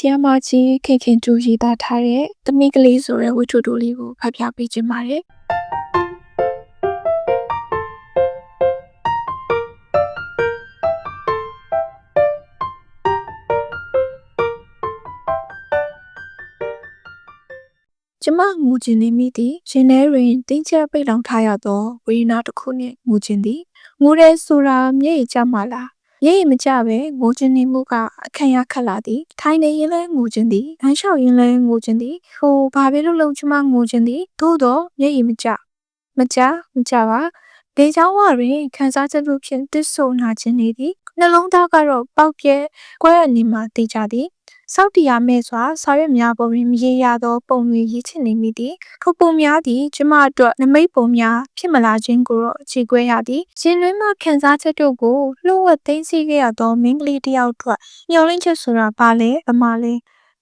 ဆီယမကြီးခင်ခင်ကျူရေးသားထားတဲ့သမီးကလေးဆိုတဲ့ဝတ္ထုတိုလေးကိုဖတ်ပြပေးခြင်းပါတယ်ကျမငူကျင်နေမိသည်ရှင်ထဲတွင်တင်းကျပ်ပိတ်လောင်ထားရသောဝေဒနာတစ်ခုနှင့်ငူကျင်သည်ငိုရဲဆိုတာမျက်ရည်ကျမှလား မျက်ရည်မကျပဲငိုကျင်နေမှုကအခံရခက်လာသည်ထိုင်နေရင်လည်းငိုကျင်သည်လမ်းလျှောက်ရင်လည်းငိုကျင်သည်ဟိုဘာပဲလို့လုံးကျမငိုကျင်သည်သို့တော့မျက်ရည်မကျမကျမကျပါဒေချောင်းဝတွင်ခန်းစားချက်တို့ဖြင့်တစ်ဆိုနာခြင်းနေသည်နှလုံးသားကတော့ပေါက်ပြဲကွဲအနေမှတေးကြသည် စောက်တရားမဲ့စွာစာရွက်များပေါ်တွင်မရေရာသောပုံတွေရေးချင်နေမိသည်ထိုပုံများသည်ကျမအတွက်နမိတ်ပုံများဖြစ်မလာခြင်းကိုတော့ခြေခွဲရသည်ရှင်တွင်မှခံစားချက်တို့ကိုလှုပ်ဝက်သိမ်းဆည်းခဲ့ရသောမိန်းကလေးတစ်ယောက်အတွက်မျောလင့်ချက်ဆိုတာဘာလဲဗမာလဲ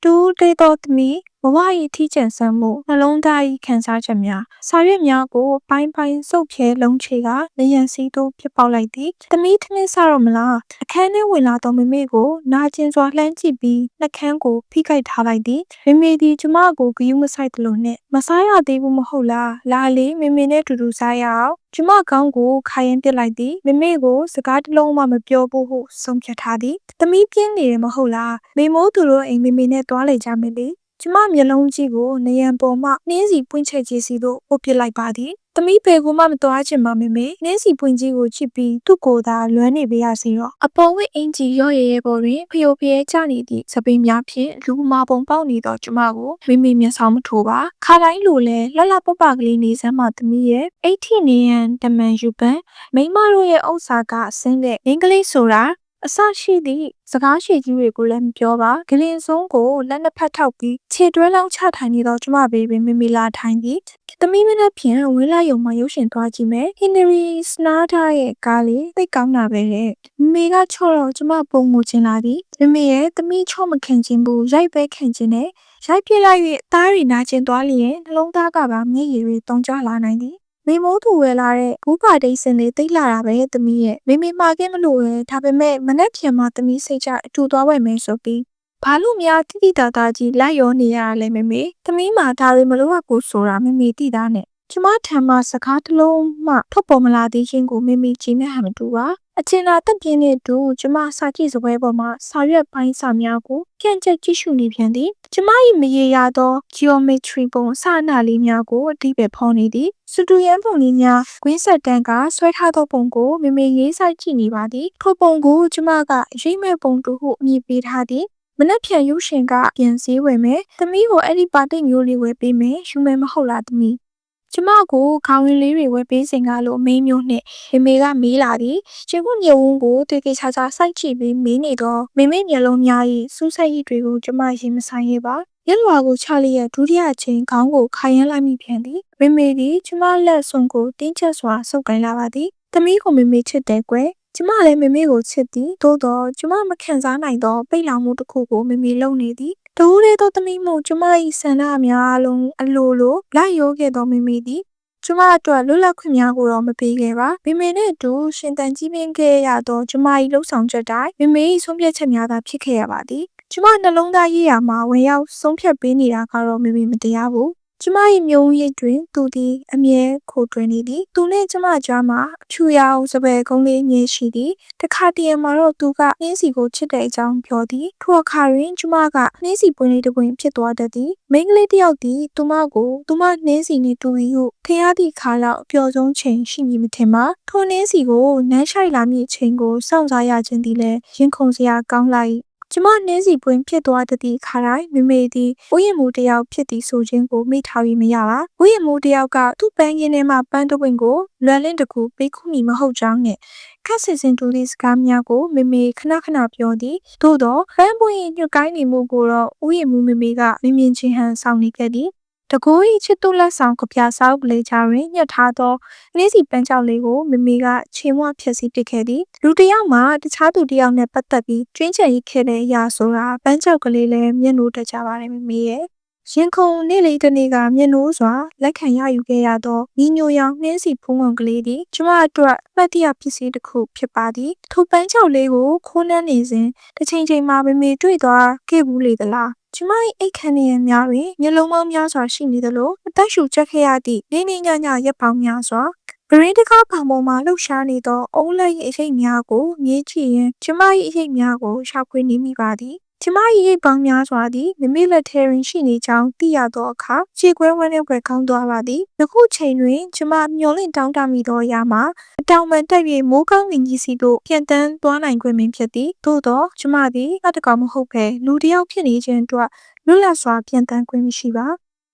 တူတေတော်သမီးဘ ဝ၏ထီးကျန်ဆန်းမှုနှလုံးသား၏ခံစားချက်များစာရွက်များကိုပိုင်းပိုင်းစုပ်ဖြဲလုံးချေကနယံစီသို့ဖြစ်ပေါက်လိုက်သည်သမီးထမင်းစားတော့မလားအခန်းထဲဝင်လာသောမမေကိုနာကျင်စွာလှမ်းကြည့်ပြီးနှကန်းကိုဖိခိုက်ထားလိုက်သည်မမေသည်ကျမကိုဂယုမဆိုင်သလိုနှင့်မစားရသေးဘူးမဟုတ်လားလာလေမမေနဲ့တူတူစားရအောင်ကျမကောင်းကိုခိုင်ရင်ပစ်လိုက်သည်မမေကိုစကားတစ်လုံးမှမပြောဘူးဟုဆုံးဖြတ်ထားသည်သမီးပြင်းနေတယ်မဟုတ်လားမေမိုးသူတို့အိမ်မမေနဲ့တွားလေကြမယ်လေ ကျမမျက်လုံးကြီးကိုနယံပေါ်မှနှင်းစီပွင့်ချက်ကြီးစီသို့ပို့ပစ်လိုက်ပါသည်။သမီးဖေကိုမှမသွားချင်ပါမေမေနှင်းစီပွင့်ကြီးကိုချစ်ပြီးသူ့ကိုယ်သာလွမ်းနေပေးရစီတော့အပေါ်ဝစ်အင်ကြီးရော့ရဲရဲပေါ်တွင်ဖျို့ဖျဲကျနေသည့်စပိန်များဖြင့်လူမာပုံပေါက်နေသောကျမကိုမိမိမျက်စောင်းမထိုးပါခါတိုင်းလိုလဲလှလှပပကလေးနေစမ်းမသမီးရဲ့အိတ်ထိနေရန်တမန်ယူပန်မိမတို့ရဲ့ဥစ္စာကဆင်းတဲ့အင်္ဂလိပ်ဆိုတာ အဆရှိသည့်စကားရှိကြီးတွေကိုလည်းမပြောပါဂလင်စုံးကိုလက်နှစ်ဖက်ထောက်ပြီးခြေတွဲလောင်းချထိုင်နေတော့ကျမဘေးပင်မိမိလာထိုင်သည်သမီးမနဲ့ဖြင့်ဝင်းလာယုံမှရုပ်ရှင်သွားကြည့်မယ်ဟင်နရီစနာတာရဲ့ကားလေးသိကောင်းတာပဲလေမိကချော့တော့ကျမပုံမှုချင်းလာသည်မိမိရဲ့သမီးချော့မခင်ချင်းဘူးရိုက်ပဲခင်ချင်းနဲ့ရိုက်ပြလိုက်၍အသားရီနာကျင်သွားလျင်နှလုံးသားကပါမျက်ရည်တွေတုံကြလာနိုင်သည် မိမိုးသူဝယ်လာတဲ့ဘူးပါဒိတ်စင်လေးတိတ်လာတာပဲသမီးရဲ့မိမိမှာကင်းမလို့ပဲဒါပေမဲ့မနဲ့ပြန်မှသမီးစိတ်ချအတူသွားဝယ်မယ်ဆိုပြီးဘာလို့များတိတိတာတာကြီးလိုက်ရောနေရလဲမေမေသမီးမှာဒါတွေမလို့ကိုဆိုတာမေမေတိသားနဲ့ ကျမထံမှစကားတစ်လုံးမှထွက်ပေါ်မလာသေးခြင်းကိုမေမေကြည့်နေဟမတူပါအချင်းလာတက်ပြင်းတဲ့တူကျမစာကြည့်စပွဲပေါ်မှာစာရွက်ပိုင်းစာများကိုပြန်ချက်ကြည့်ရှုနေပြန်သည်ကျမ၏မရေရာသော geometry ပုံစာနာလေးများကိုအတိပဲဖော်နေသည်စတူယန်ပုံလေးများကွင်းဆက်တန်းကဆွဲထားသောပုံကိုမေမေရေးဆိုင်ကြည့်နေပါသည်ထိုပုံကိုကျမကရိပ်မဲ့ပုံတူဟုအမည်ပေးထားသည်မနက်ဖြန်ရုပ်ရှင်ကပြန်စည်းဝယ်မယ်။သမီးကိုအဲ့ဒီပါတိတ်မျိုးလေးဝယ်ပေးမယ်။ယူမယ်မဟုတ်လားသမီး။ ကျမကိုခေါင်းရင်းလေးတွေဝယ်ပေးစင်ကလို့မင်းမျိုးနဲ့မေမေကမေးလာသည်။ကျင်းခုညဝန်းကိုတေကေချာချာစိုက်ကြည့်ပြီးမေးနေတော့မေမေမျက်လုံးများ၏စူးစိုက်ရည်တွေကိုကျမရင်မဆိုင်ရပါ။ရက်လွာကိုချလျက်ဒုတိယအချိန်ခေါင်းကိုခိုင်ရမ်းလိုက်မိပြန်သည်။မေမေသည်ကျမလက်စွန်ကိုတင်းချက်စွာဆုပ်ကိုင်းလာပါသည်။သမီးကိုမေမေချစ်တယ်ကွယ် ကျမလည်းမေမေကိုချစ်သည်သို့တော့ကျမမခံစားနိုင်သောပိတ်လောင်မှုတစ်ခုကိုမေမေလုံနေသည်တဦးလေးသောသမီးမို့ကျမ၏ဆန္ဒအများအလုံးအလိုလိုလိုက်ရိုးခဲ့သောမေမေသည်ကျမအတွက်လွတ်လပ်ခွင့်များကိုတော့မပေးခဲ့ပါမေမေနဲ့အတူရှင်တန်ကြီးပင်ခဲ့ရသောကျမ၏လှုပ်ဆောင်ချက်တိုင်းမေမေ၏ဆုံးဖြတ်ချက်များသာဖြစ်ခဲ့ရပါသည်ကျမနှလုံးသားရေးရာမှာဝင်ရောက်ဆုံးဖြတ်ပေးနေတာကတော့မေမေမတရားဘူး ကျမ၏မျိုးရည်တွင်သူသည်အမြဲခိုတွင်နေသည်သူနှင့်ကျမကြားမှာအဖြူရောင်စပယ်ကုန်းလေးငယ်ရှိသည်တခါတည်းမှာတော့သူကနှင်းစီကိုချစ်တဲ့အကြောင်းပြောသည်ထိုအခါတွင်ကျမကနှင်းစီပွင့်လေးတစ်ပွင့်ဖြစ်သွားတတ်သည်မိန်းကလေးတစ်ယောက်သည်သူမကိုသူမနှင်းစီနှင့်တူ၏ဟုထင်ရသည့်ခါလောက်အပျော်ဆုံးချိန်ရှိမည်မထင်ပါထိုနှင်းစီကိုနမ်းရှိုက်လာမည့်အချိန်ကိုစောင့်စားရခြင်းသည်လည်းရင်ခုန်စရာကောင်းလိုက် ကျမနှင်းစီပွင့်ဖြစ်သွားတသည့်ခါတိုင်းမမေသည်ဥယျာဉ်မူတယောက်ဖြစ်သည်ဆိုခြင်းကိုမိထားပြီးမရပါဥယျာဉ်မူတယောက်ကသူ့ပန်းရင်းထဲမှပန်းတပွင့်ကိုလွယ်လင့်တကူပေးခုမီမဟုတ်ကြောင်းနဲ့ခက်ဆင်စင်တူသည့်စကားများကိုမမေခဏခဏပြောသည်သို့တော့ပန်းပွင့်ညှို့ကိုင်းနေမှုကိုတော့ဥယျာဉ်မူမမေကမမြင်ချင်းဟန်ဆောင်နေခဲ့သည် တကိုး၏ချစ်သူလက်ဆောင်ကပြဆောက်ပလေချာတွင်ညှက်ထားသောနှင်းစီပန်းကြောက်လေးကိုမမေကချေမွဖြည့်ဆည်းပစ်ခဲ့သည်လူတစ်ယောက်မှတခြားသူတစ်ယောက်နဲ့ပတ်သက်ပြီးကျွင်းချင်ရခဲ့တဲ့အရာဆိုတာပန်းကြောက်ကလေးလည်းမျက်နှာတက်ကြပါတယ်မမေရဲ့ရင်ခုန်နေ့လေးတစ်နေ့ကမျက်နှိုးစွာလက်ခံရယူခဲ့ရသောညီညိုရောင်နှင်းစီဖုံးကောင်ကလေးသည်ကျမအတွက်အမှတ်တရပစ္စည်းတစ်ခုဖြစ်ပါသည်ထိုပန်းချောက်လေးကိုခိုးနှမ်းနေစဉ်တစ်ချိန်ချိန်မှာမမေတွေ့သွားခဲ့ဘူးလေသလား ကျမ၏အိတ်ခမ်းနေရများတွင်မျက်လုံးပေါင်းများစွာရှိနေသလိုအသက်ရှူချက်ခဲ့ရသည့်နေနေညညရက်ပေါင်းများစွာပရင်းတကားဖောင်ပေါ်မှာလှုပ်ရှားနေသောအုံးလက်၏အရှိတ်များကိုမြည်ကြည့်ရင်ကျမ၏အရှိတ်များကိုရှာဖွေနေမိပါသည် ကျမ၏ရိတ်ပေါင်းများစွာသည်မမေလက်ထဲတွင်ရှိနေကြောင်းသိရသောအခါခြေခွဲဝမ်းနဲ့ွယ်ကောင်းသွားပါသည်ယခုချိန်တွင်ကျမမျောလင့်တောင်းတမိသောအရာမှာအတောင်ပံတက်၍မိုးကောင်းငင်ကြီးစီသို့ပြန်တန်းသွားနိုင်ခွင့်ပင်ဖြစ်သည်သို့သောကျမသည်အတကောင်မဟုတ်ဘဲလူတစ်ယောက်ဖြစ်နေခြင်းအတွက်လွတ်လပ်စွာပြန်တန်းခွင့်မရှိပါ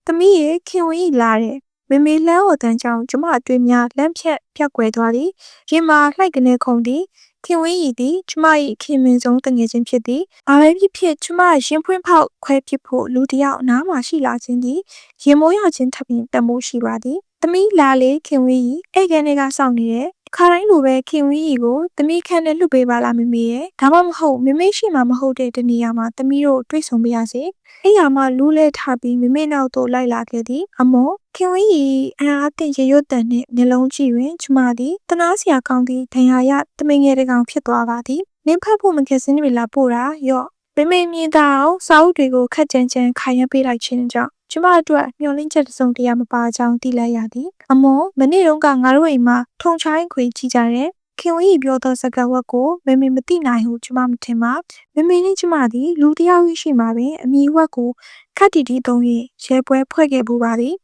သမီးရဲ့ခင်ဝင်၏လာတဲ့မမေလန်းဟော်တန်းကြောင့်ကျမအတွေ့များလမ်းဖြတ်ဖြတ်ကွယ်သွားသည်ရင်မာလှိုက်ကနေခုန်သည် ခင်ဝင်းရည်သည်ကျမ၏ခင်မင်ဆုံးတငယ်ချင်းဖြစ်သည်။ဘာပဲဖြစ်ဖြစ်ကျမရင်ဖွင့်ဖောက်ခွဲဖြစ်ဖို့လူတစ်ယောက်အနားမှာရှိလာခြင်းသည်ရင်မိုးရခြင်းထပ်ပြီးတမိုးရှိပါသည်။သမီးလာလေခင်ဝင်းရည်အဲ့ကန်တွေကစောင့်နေတယ် ခါတိုင်းလိုပဲခင်ဝင်းရီကိုသမီးခန့်နဲ့လှုပ်ပေးပါလားမမေရဲ့ဒါမှမဟုတ်မမေရှိမှမဟုတ်တဲ့တနေရာမှာသမီးတို့တွေ့ဆုံပေးရစေအဲ့ရမှာလူးလဲထားပြီးမမေနောက်သို့လိုက်လာခဲ့သည်အမောခင်ဝင်းရီအန်အားတင်ရရွတ်တန်နှင့်နှလုံးကြည့်တွင်ကျမသည်တနာစရာကောင်းသည့်ဒဏ်ရာရတမင်ငယ်တကောင်ဖြစ်သွားပါသည်နင်းဖတ်ဖို့မကစင်းတွေလာပို့တာရော့မမေမြင်တာအောင်စာအုပ်တွေကိုခက်ကြမ်းကြမ်းခိုင်ရပေးလိုက်ခြင်းကြောင့် ကျမအတွက်မျှော်လင့်ချက်တစ်စုံတရာမပါကြောင်းသိလိုက်ရသည်အမောမနေ့တုန်းကငါတို့အိမ်မှာထုံချိုင်းခွေကြည့်ကြတယ်ခင်ဝင်းပြောသောစကားဝတ်ကိုမမေမသိနိုင်ဟုကျမမထင်ပါမမေနဲ့ကျမသည်လူတစ်ယောက်ရှိမှပင်အမိဝတ်ကိုခတ်တီတီသုံး၍ရဲပွဲဖွဲ့ခဲ့ပူပါသည်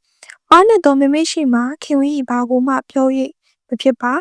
အားနဲ့တော့မမေရှိမှခင်ဝင်းဘာကိုမှပြော၍မဖြစ်ပါ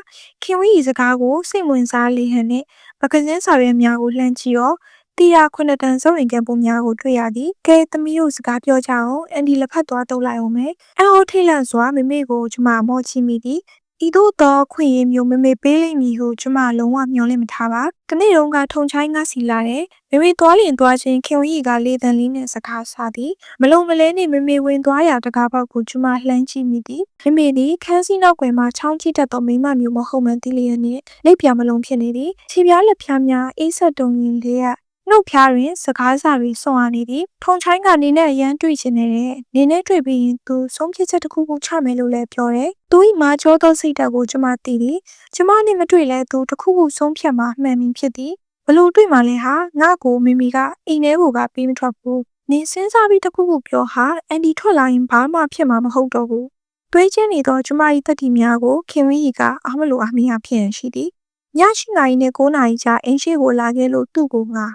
ခင်ဝင်းစကားကိုစိတ်ဝင်စားလေဟန်နဲ့ပကစင်းစာရွက်များကိုလှမ်းကြည့်ရော တီယာခုနှစ်တန်စုံရင်ကံပုံများကိုတွေ့ရသည်ကဲသမီးတို့စကားပြောကြအောင်အန်ဒီလက်ဖက်သွားတုပ်လိုက်အောင်မယ်အန်အိုထိတ်လန့်စွာမမေကိုကျမမောချီမိသည်ဤသို့သောခွင့်ရမျိုးမမေပေးလိမ့်မည်ဟုကျမလုံးဝမျှော်လင့်မထားပါ။တနေ့တုန်းကထုံချိုင်းငါစီလာတယ်။မမေသွားလျင်သွားချင်းခင်ဝရီကလေတန်လေးနဲ့စကားဆသည်။မလုံမလဲနဲ့မမေဝင်သွားရာတကားပေါက်ကိုကျမလှမ်းကြည့်မိသည်။မမေသည်ခန်းစီနောက်ွယ်မှာချောင်းကြည့်တတ်သောမိမမျိုးမဟုတ်မှန်းသိလျက်နှင့်လက်ပြမလုံးဖြစ်နေသည်။ခြေပြားလက်ဖြားများအေးဆက်တုံရင်လေးက နှုတ်ဖျားတွင် စကားစာတွေစွန့်အားနေသည်ထုံချိုင်းကနေနဲ့အရန်တွေ့ချင်နေတဲ့နေနဲ့တွေ့ပြီးရင်သူဆုံးဖြတ်ချက်တစ်ခုခုချမယ်လို့လည်းပြောတယ်သူ၏မာချောသောစိတ်ဓာတ်ကိုကျမသိသည်ကျမနဲ့မတွေ့လဲသူတစ်ခုခုဆုံးဖြတ်မှာမှန်ပြီဖြစ်သည်ဘလို့တွေ့မှလဲဟာငါ့ကိုမိမိကအိမ်ထဲကိုကပေးမထွက်ဘူးနေစင်းစားပြီးတစ်ခုခုပြောဟာအန်ဒီထွက်လာရင်ဘာမှဖြစ်မှာမဟုတ်တော့ဘူးတွေးချင်းနေသောကျမ၏တတိများကိုခင်ဝင်းရီကအားမလို့အားမရဖြစ်ရရှိသည်ညရှိနာရီနဲ့9နာရီကြာအင်းရှိကိုလာခဲ့လို့သူ့ကိုငါ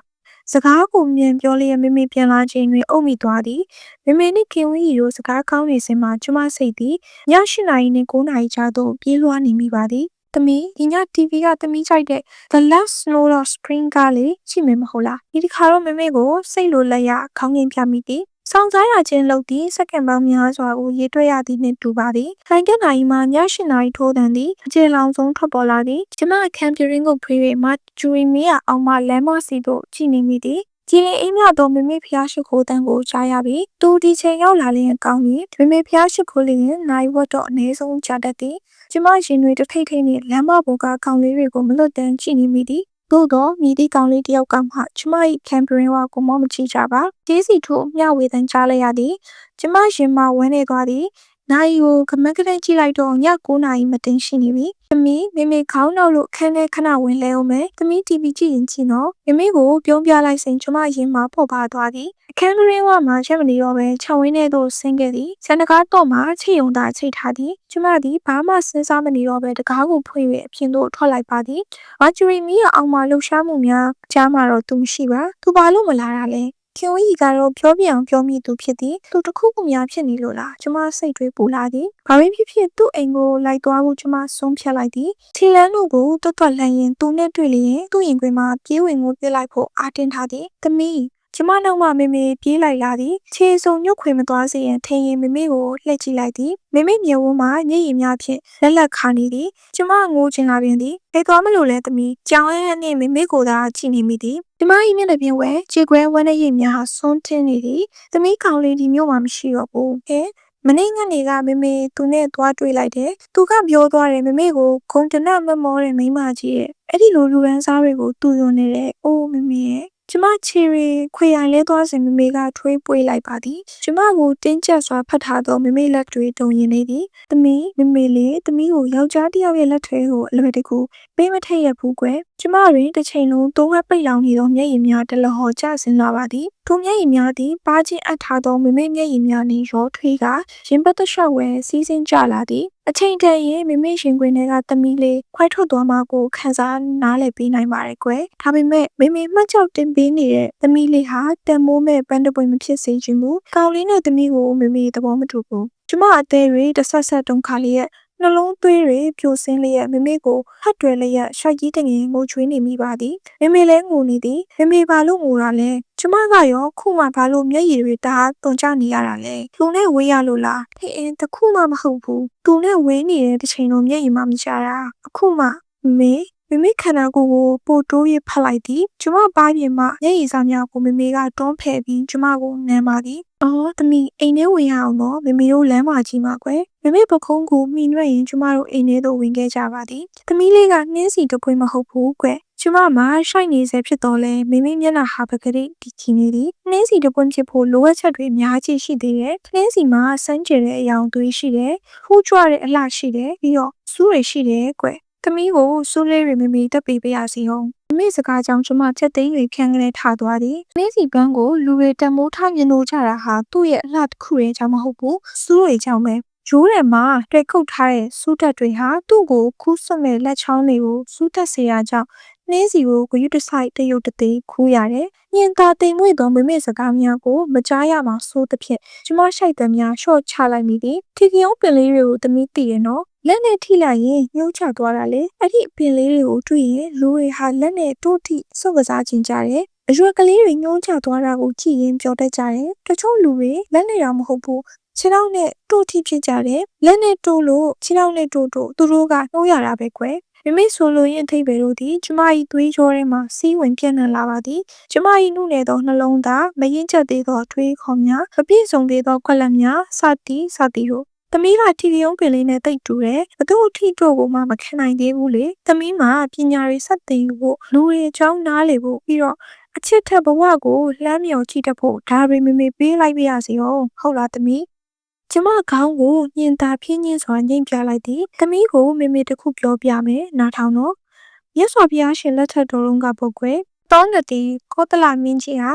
စကားကိုမြန်ပြောလျက်မမေပြန်လာခြင်းတွင်အုပ်မိသွားသည်မမေနှင့်ခင်ဝင်းရီတို့စကားကောင်းနေစဉ်မှာကျမစိတ်သည်ည၈နာရီနှင့်9နာရီကြားသို့ပြေးလွှားနေမိပါသည်သမီးဒီည TV ကသမီးကြိုက်တဲ့ The Last Snow of Spring ကလေကြည့်မယ်မဟုတ်လားဒီတစ်ခါတော့မမေကိုစိတ်လိုလက်ရခေါင်းငင်ပြမိသည် ဆောင်စားရခြင်းလုပ်သည့်စက္ကန့်ပေါင်းများစွာကိုရေးတွက်ရသည်နှင့်တူပါသည်။ခိုင်ကက်နိုင်မှည၈နာရီထိုးတန်သည်အကျေလောင်ဆုံးထွက်ပေါ်လာသည်။ကျမအခန်းပြရင်းကိုဖွေး၍မဂျူရီမီယာအောင်မှလမ်းမစီသို့ကြည့်နေမိသည်။ကြည်လင်အိမ်မြသောမမေဖျားရှိခိုးတန်းကိုကြားရပြီးသူဒီချိန်ရောက်လာလျင်ကောင်းပြီးမမေဖျားရှိခိုးလျင်နိုင်ဝတ်တော့အနည်းဆုံးကြားတတ်သည်ကျမရင်တွေတစ်ထိတ်ထိတ်နဲ့လမ်းမပေါ်ကခေါင်းလေးတွေကိုမလွတ်တမ်းကြည့်နေမိသည် သို့တော့မိသည့်ကောင်လေးတယောက်ကမှကျမ၏ကမ်ပရင်ဝါကိုမမချီကြပါကျေးစီထို့မျှဝေတန်းကြားလိုက်ရသည်ကျမရင်မဝန်းနေသွားသည် နိုင်ကိုကမက်ကလေးကြည့်လိုက်တော့ည9နာရီမတင်ရှိနေပြီ။သမီးမေမေခေါင်းနောက်လို့ခန်းထဲခဏဝင်လဲအောင်မယ်။သမီး TV ကြည့်ရင်ကြည့်နော်။မေမေကိုပြုံးပြလိုက်စဉ်ကျမရင်မှာပေါ်ပါသွားသည်။အခန်းကလေးဝမှာချက်မနေတော့ပဲခြံဝင်းထဲသို့ဆင်းခဲ့သည်။ဆန်တကားတော့မှချိတ်ုံသာချိတ်ထားသည်။ကျမသည်ဘာမှစဉ်းစားမနေတော့ပဲတကားကိုဖွင့်၍အပြင်သို့ထွက်လိုက်ပါသည်။မာဂျူရီမီရဲ့အောင်မှာလှူရှားမှုများကြားမှာတော့သူမရှိပါ။သူဘာလို့မလာတာလဲ။ ခင်ဝီကတော့ပြောပြအောင်ပြောမိသူဖြစ်သည်သူတခုခုများဖြစ်နေလို့လားကျမစိတ်တွေပူလာသည်ဘာပဲဖြစ်ဖြစ်သူ့အိမ်ကိုလိုက်သွားဖို့ကျမဆုံးဖြတ်လိုက်သည်ထီလန်းတို့ကိုတွတ်တွတ်လှန်ရင်သူနဲ့တွေ့လျင်သူ့ရင်ခွင်မှာပြေးဝင်ကိုပြစ်လိုက်ဖို့အာတင်ထားသည်သမီး ကျမနောက်မှမေမေပြေးလိုက်လာသည်ခြေစုံညှုတ်ခွေမသွားစေရန်ထင်ရင်မေမေကိုလှည့်ကြည့်လိုက်သည်မေမေမျက်ဝန်းမှာမျက်ရည်များဖြင့်လက်လက်ခါနေသည်ကျမငိုချင်လာပြန်သည်ဘယ်သွားမလို့လဲသမီးကြောင်ရဲနဲ့မေမေကိုသာကြည့်နေမိသည်ကျမ၏မျက်နှာပြင်ဝဲခြေခွဲဝမ်းနဲ့ရည်များဟာဆွန်းတင်းနေသည်သမီးကောင်လေးဒီမျိုးမှမရှိတော့ဘူးဟဲ့မနေ့ကနေကမေမေသူနဲ့သွားတွေ့လိုက်တယ်။သူကပြောသွားတယ်မေမေကိုဂုံတနတ်မမောတဲ့မိမကြီးရဲ့အဲ့ဒီလိုလူရန်စားတွေကိုသူယွန်နေတယ်။အိုးမေမေရဲ့ ကျမချီရီခွေရိုင်လဲသွားစဉ်မမေကထွေးပွေးလိုက်ပါသည်ကျမကိုတင်းကျပ်စွာဖတ်ထားသောမမေလက်တွေတုံရင်နေသည်သမီးမမေလေးသမီးကိုယောက်ျားတစ်ယောက်ရဲ့လက်ထွေးကိုအလွယ်တကူပေးမထည့်ရဘူးကွယ် ကျမတွင်တစ်ချိန်လုံးတိုးဝက်ပိတ်လောင်နေသောမျက်ရည်များတလဟော်ကျဆင်းလာပါသည်ထိုမျက်ရည်များသည်ပါချင်းအပ်ထားသောမမေမျက်ရည်များနှင့်ရောထွေးကရင်ပတ်သက်လျှောက်ဝဲစီးစင်းကြလာသည်အချိန်တန်ရင်မိမိရှင်ခွင်ထဲကသမီးလေးခွိုက်ထွက်သွားမှကိုခန်းစားနားလည်ပေးနိုင်ပါတယ်ကွယ်ဒါပေမဲ့မိမိမှတ်ကြောက်တင်ပေးနေတဲ့သမီးလေးဟာတန်မိုးမဲ့ပန်းတပွင့်မဖြစ်စေချင်ဘူးကောင်လေးနဲ့သမီးကိုမိမိသဘောမတူဘူးကျမအသေးတွေတစ်ဆက်ဆက်တုံခါလေးရဲ့ နှလုံးသွေးတွေပြိုစင်းလျက်မိမိကိုဟတ်တွယ်လျက်ရှိုက်ကြီးတငင်ငိုချွေးနေမိပါသည်မိမိလည်းငိုနေသည်မိမိဘာလို့ငိုတာလဲကျမကရောခုမှဘာလို့မျက်ရည်တွေတအားတုန်ကျနေရတာလဲလူနဲ့ဝေးရလို့လားဟင်းအင်းတခုမှမဟုတ်ဘူးသူနဲ့ဝေးနေတဲ့တစ်ချိန်လုံးမျက်ရည်မှမကျတာအခုမှမေ မိမိခန္ဓာကိုယ်ကိုပိုတိုးရဖတ်လိုက်သည်ကျမပါးပြင်မှမျက်ရည်စာများကိုမိမိကတွန်းဖယ်ပြီးကျမကိုနမ်းပါသည်အော်သမီးအိမ်ထဲဝင်ရအောင်တော့မိမိတို့လမ်းမကြီးမှာကွယ်မိမိပခုံးကိုမိနွဲ့ရင်ကျမတို့အိမ်ထဲသို့ဝင်ခဲ့ကြပါသည်သမီးလေးကနှင်းစီတပွေမဟုတ်ဘူးကွယ်ကျမမှာရှိုက်နေစေဖြစ်တော်လဲမိမိမျက်နှာဟာပကတိဒီချီနေသည်နှင်းစီတပွင့်ဖြစ်ဖို့လိုအပ်ချက်တွေအများကြီးရှိသေးတယ်နှင်းစီမှာစမ်းကြယ်တဲ့အယောင်သွေးရှိတယ်ဟူးကြွတဲ့အလှရှိတယ်ပြီးတော့စူးတွေရှိတယ်ကွယ် သမီးကိုစူးလေးတွေမိမိတက်ပေးပေးရစီအောင်မိမိစကားကြောင့်ကျမချက်သိမ်းတွေဖြန်းကနေထားသွားသည်နှင်းစီပန်းကိုလူတွေတမိုးထားမြင်လို့ကြတာဟာသူ့ရဲ့အလှတစ်ခုရဲ့ကြောင့်မဟုတ်ဘူးစူးတွေကြောင့်ပဲရိုးတယ်မှာတွေ့ခုတ်ထားတဲ့စူးတက်တွေဟာသူ့ကိုခူးဆွမဲ့လက်ချောင်းတွေကိုစူးတက်စေရကြောင်း နှင်းစီကိုဂရုတစိုက်တရုတ်တသေးခူးရတယ်။ညင်သာတိမ်မွေ့သောမိမိစကားများကိုမကြားရမှဆိုးသဖြင့်ကျမရှိုက်သည်များရှော့ချလိုက်မိသည်။ထီကယုံပင်လေးတွေကိုသမီးသိရနော်။လက်နဲ့ထိလိုက်ရင်ညှိုးချသွားတာလေ။အဲ့ဒီပင်လေးတွေကိုတွေ့ရင်လူတွေဟာလက်နဲ့တို့ထိစုပ်ကစားခြင်းကြတယ်။အရွယ်ကလေးတွေညှိုးချသွားတာကိုကြည့်ရင်ပြောတတ်ကြတယ်။တချို့လူတွေလက်နဲ့တော့မဟုတ်ဘူးခြေထောက်နဲ့တို့ထိဖြစ်ကြတယ်လက်နဲ့တို့လို့ခြေထောက်နဲ့တို့တို့သူတို့ကနှိုးရတာပဲကွယ် မိမိဆိုလိုရင်းအထိပ္ပယ်တို့သည်ကျမ၏သွေးကြောထဲမှစီးဝင်ပြန့်နှံ့လာပါသည်ကျမ၏နှုတ်နယ်သောနှလုံးသားမရင်ကျက်သေးသောထွေးခေါ်များမပြည့်စုံသေးသောခွက်လက်များစသည်စသည်တို့သမီးကထီလျုံပင်လေးနဲ့တိတ်တူတယ်ဘသူ့အထီတို့ကိုမှမခံနိုင်သေးဘူးလေသမီးမှာပညာရေးဆက်သိဖို့လူတွေအကြောင်းနားလေဖို့ပြီးတော့အချစ်ထက်ဘဝကိုလှမ်းမြော်ကြည့်တတ်ဖို့ဒါတွေမေမေပေးလိုက်ပြရစီအောင်ဟုတ်လားသမီး ကျမခေါင်းကိုညင်သာဖြင်းညင်းစွာညှိပြလိုက်သည်။သမီးကိုမေမေတစ်ခုပြောပြမယ်နားထောင်တော့။မြတ်စွာဘုရားရှင်လက်ထက်တော်လုံးကပုတ်ကွယ်တောနတိကောသလမင်းကြီးဟာ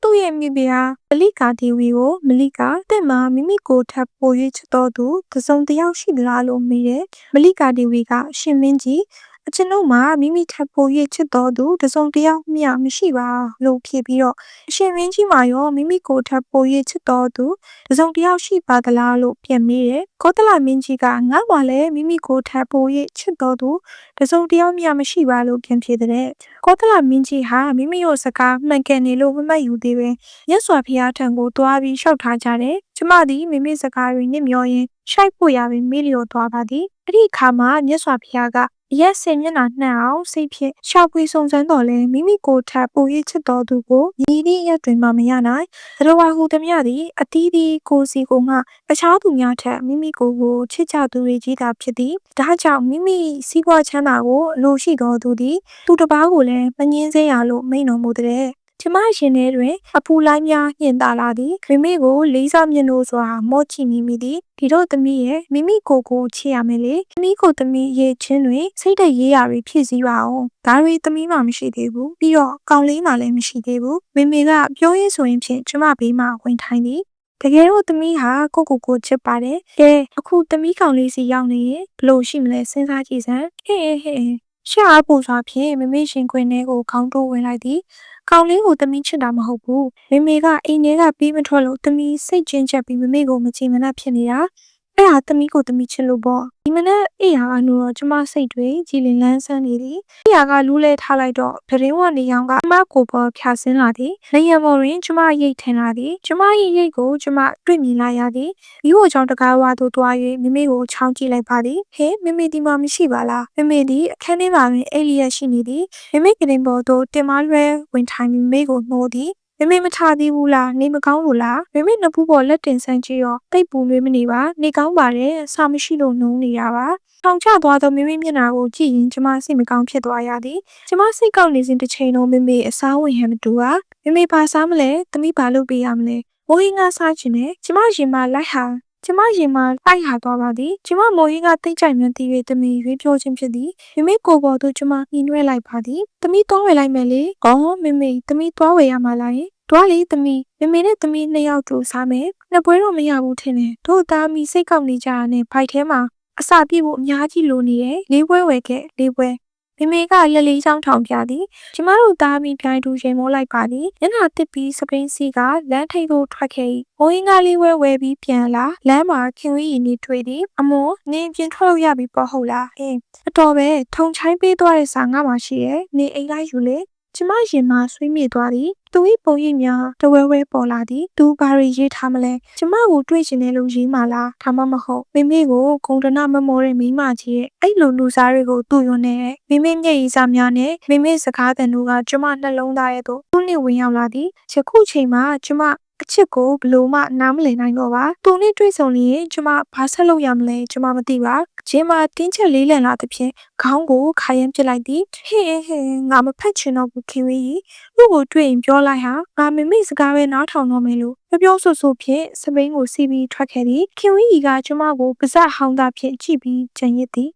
သူ့ရဲ့မိဖုရားမလိကာဒေဝီကိုမလိကာတဲ့မှာမိမိကိုထပ်ပို၍ချစ်တော်သူတစုံတစ်ယောက်ရှိသလားလို့မေးတယ်။မလိကာဒေဝီကအရှင်မင်းကြီး အကျွန်ုပ်မှာမိမိထပ်ပို၍ချစ်တော်သူတစုံတစ်ယောက်မျှမရှိပါလို့ဖြေပြီးတော့အရှင်မင်းကြီးမှာရောမိမိကိုထပ်ပို၍ချစ်တော်သူတစုံတစ်ယောက်ရှိပါသလားလို့ပြန်မေးတယ်။ကောသလမင်းကြီးကငါ့မှာလည်းမိမိကိုထပ်ပို၍ချစ်တော်သူတစုံတစ်ယောက်မျှမရှိပါလို့ပြန်ဖြေတဲ့။ကောသလမင်းကြီးဟာမိမိတို့စကားမှန်ကန်နေလို့မမှတ်ယူသေးပဲမြတ်စွာဘုရားထံကိုတွားပြီးလျှောက်ထားကြတယ်။ကျမသည်မိမိစကားတွေနစ်မျောရင်ရှိုက်ဖို့ရပင်မေးလျော်သွားပါသည်။အဲ့ဒီအခါမှာမြတ်စွာဘုရားက ရက်စင်မျက်နှာနှံ့အောင်စိတ်ဖြင့်ရှာဖွေစုံစမ်းတော်လဲမိမိကိုယ်ထပ်ပူရချစ်တော်သူကိုမြည်သည့်ရက်တွင်မှမရနိုင်သတဝါဟုသည်မြသည်အတီးတီးကိုစီကိုမှအခြားသူများထက်မိမိကိုယ်ကိုချစ်ကြသူတွေကြီးသာဖြစ်သည်ဒါကြောင့်မိမိစီးပွားချမ်းသာကိုအလိုရှိတော်သူသည်သူတစ်ပါးကိုလည်းမငင်းစေရလို့မိန့်တော်မူတဲ့ ကျမရှင်ထဲတွင်အပူလိုင်းများညင်သာလာသည်မိမိကိုလေးစားမြတ်လို့စွာမော့ချီနေမိသည်ဒီတော့သမီးရဲ့မိမိကိုယ်ကိုချစ်ရမယ်လေသမီးကိုသမီးရဲ့ချင်းတွင်စိတ်တရေးရာတွေဖြစ်စည်းပါအောင်ဒါတွေသမီးမှမရှိသေးဘူးပြီးတော့ကောင်လေးမှလည်းမရှိသေးဘူးမိမိကပြောရင်းဆိုရင်ဖြင့်ကျမဘေးမှာဝင်ထိုင်သည်တကယ်တော့သမီးဟာကိုကိုကိုချစ်ပါတယ်။ကဲအခုသမီးကောင်လေးစီရောက်နေရင်ဘလို့ရှိမလဲစဉ်းစားကြည့်စမ်း။ဟဲ့ဟဲ့ ရှာအပူစွာဖြင့်မမေရှင်ခွင်ထဲကိုခေါင်းတိုးဝင်လိုက်သည်။ကောင်လေးကိုသမီးချစ်တာမဟုတ်ဘူး။မေမေကအိမ်ထဲကပြီးမထွက်လို့သမီးစိတ်ကျဉ်ချက်ပြီးမမေကိုမကြည်မနှက်ဖြစ်နေတာ။ အဲ့ဟာသမီးကိုသမီးချစ်လို့ပေါ့။ဒီမနေ့အိယာကနူတော့ကျမစိတ်တွေကြည်လင်လန်းဆန်းနေသည်။အိယာကလူးလဲထားလိုက်တော့ဗရင်ဝနေရောင်ကကျမကိုပေါ်ဖြာဆင်းလာသည်။နေရမော်တွင်ကျမရိတ်ထင်လာသည်။ကျမရဲ့ရိတ်ကိုကျမတွေ့မြင်လာရသည်။ပြီးဟိုကြောင့်တကားဝါသို့တွား၍မိမိကိုချောင်းကြည့်လိုက်ပါသည်။ဟဲ့မိမိဒီမှာမရှိပါလား။မိမိဒီအခန်းထဲမှာပင်အိလျက်ရှိနေသည်။မိမိကရင်ပေါ်သို့တင်မလွဲဝင်ထိုင်မိမိကိုနှိုးသည်။ မေမေမထားသေးဘူးလားနေမကောင်းလို့လားမေမေနှစ်ဖူးပေါ်လက်တင်ဆန်းကြည့်ရောတိတ်ပူလွေးမနေပါနေကောင်းပါတယ်စာမရှိလို့နှုံးနေရပါထောင်ချသွားသောမိမိမျက်နှာကိုကြည့်ရင်ကျမစိတ်မကောင်းဖြစ်သွားရသည်ကျမစိတ်ကောက်နေစဉ်တစ်ချိန်လုံးမိမိအစားဝင်ဟန်မတူပါမိမိဘာစားမလဲသမီးဘာလုပ်ပေးရမလဲမိုးဟင်းကစားခြင်းနဲ့ကျမရင်မလိုက်ဟာကျမရင်မတိုက်ဟာသွားပါသည်ကျမမိုးဟင်းကတိတ်ကြိုက်မှန်းသိ၍သမီးရွေးပြောခြင်းဖြစ်သည်မိမိကိုယ်ပေါ်သို့ကျမနှီးနွဲလိုက်ပါသည်သမီးသွားဝယ်လိုက်မယ်လေကောမိမိသမီးသွားဝယ်ရမှာလားယင် တွားလေသမီးမမေနဲ့သမီးနှစ်ယောက်တူစားမယ်နှစ်ပွဲတော့မရဘူးထင်တယ်တို့သားမိစိတ်ကောက်နေကြတာနဲ့ဖိုက်ထဲမှာအစာပြည့်ဖို့အများကြီးလိုနေတယ်လေးပွဲဝယ်ခဲ့လေးပွဲမမေကလက်လေးချောင်းထောင်ပြသည်ကျမတို့သားမိတိုင်းတူရင်မိုးလိုက်ပါသည်ညနာတစ်ပြီးစပင်းစီကလမ်းထိပ်သို့ထွက်ခဲ့၏မိုးရင်းကားလေးဝဲဝဲပြီးပြန်လာလမ်းမှာခင်ဝီရီနေတွေ့သည်အမောနင်းပြင်ထွက်လို့ရပြီပေါ့ဟုတ်လားအင်းအတော်ပဲထုံချိုင်းပေးသွားတဲ့စာငါမှရှိရဲ့နေအိမ်လိုက်ယူလေ ကျမရင်မှာဆွေးမြေ့သွားသည်သူ၏ပုံရိပ်များတဝဲဝဲပေါ်လာသည်သူဘာတွေရေးထားမလဲကျမကိုတွေ့ချင်တယ်လို့ရေးမှလားဒါမှမဟုတ်မိမိကိုဂုံတနမမောတဲ့မိမကြီးရဲ့အဲ့လိုလူစားတွေကိုသူ့ယွန်းနေမိမိမျက်ရည်စာများနဲ့မိမိစကားသံတို့ကကျမနှလုံးသားရဲ့သို့သူ့နဲ့ဝင်ရောက်လာသည်ယခုချိန်မှာကျမ အချစ်ကိုဘလို့မှနားမလည်နိုင်တော့ပါသူနဲ့တွေ့ဆုံလျင်ကျမဘာဆက်လုပ်ရမလဲကျမမသိပါချင်းမတင်းချက်လေးလန်လာသဖြင့်ခေါင်းကိုခါရင်ပစ်လိုက်သည်ဟင်းဟင်းငါမဖက်ချင်တော့ဘူးခင်ဝေးကြီးသူ့ကိုတွေ့ရင်ပြောလိုက်ဟာငါမမေစကားပဲနားထောင်တော့မယ်လို့ပြောပြောဆိုဆိုဖြင့်စပိန်ကိုစီးပြီးထွက်ခဲ့သည်ခင်ဝေးကြီးကကျမကိုပါဇက်ဟောင်းသားဖြင့်ကြည့်ပြီးကြံရစ်သည်